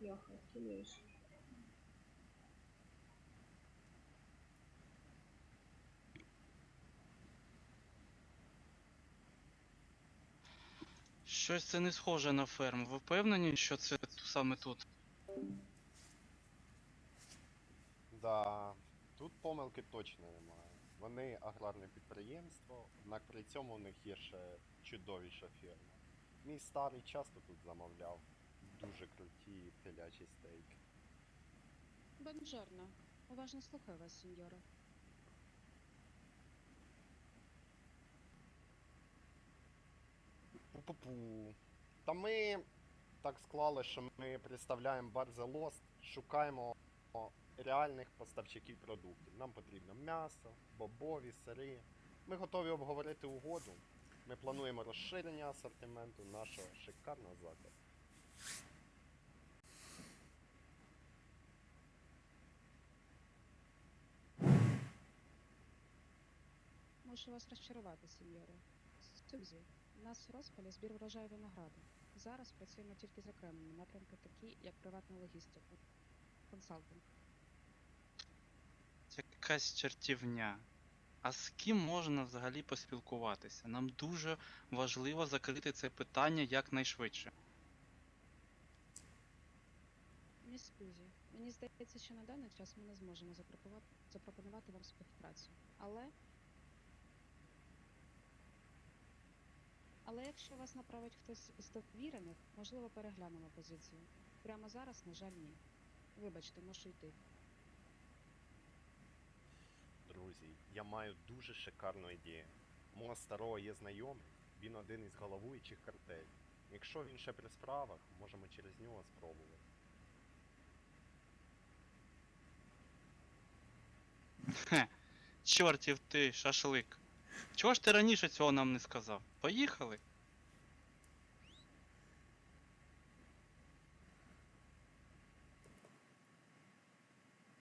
Бляха, хилюєш. Щось це не схоже на ферму. Ви впевнені, що це саме тут? Да, тут помилки точно немає. Вони аграрне підприємство, однак при цьому у них є ще чудовіша фірма. Мій старий часто тут замовляв дуже круті телячі стейки. Бонжорно. Уважно слухаю вас, сеньоре. Пу-пу-пу. Та ми так склали, що ми представляємо бар The Lost, шукаємо реальних поставщиків продуктів. Нам потрібно м'ясо, бобові, сири. Ми готові обговорити угоду. Ми плануємо розширення асортименту нашого шикарного закладу. Мушу вас розчарувати, сеньоре. Сюзі, у нас в розпалі збір врожаю винограду. Зараз працюємо тільки з окремими напрямки, такі як приватна логістика, консалтинг. Це якась чертівня. А з ким можна взагалі поспілкуватися? Нам дуже важливо закрити це питання якнайшвидше. Міс Сюзі, мені здається, що на даний час ми не зможемо запропонувати вам співпрацю. Але. Але якщо вас направить хтось з довірених, можливо, переглянемо позицію. Прямо зараз, на жаль, ні. Вибачте, мушу йти. Друзі, я маю дуже шикарну ідею. Мого старого є знайомий, він один із головуючих картелів. Якщо він ще при справах, можемо через нього спробувати. Хе, чортів ти, шашлик. Чого ж ти раніше цього нам не сказав? Поїхали?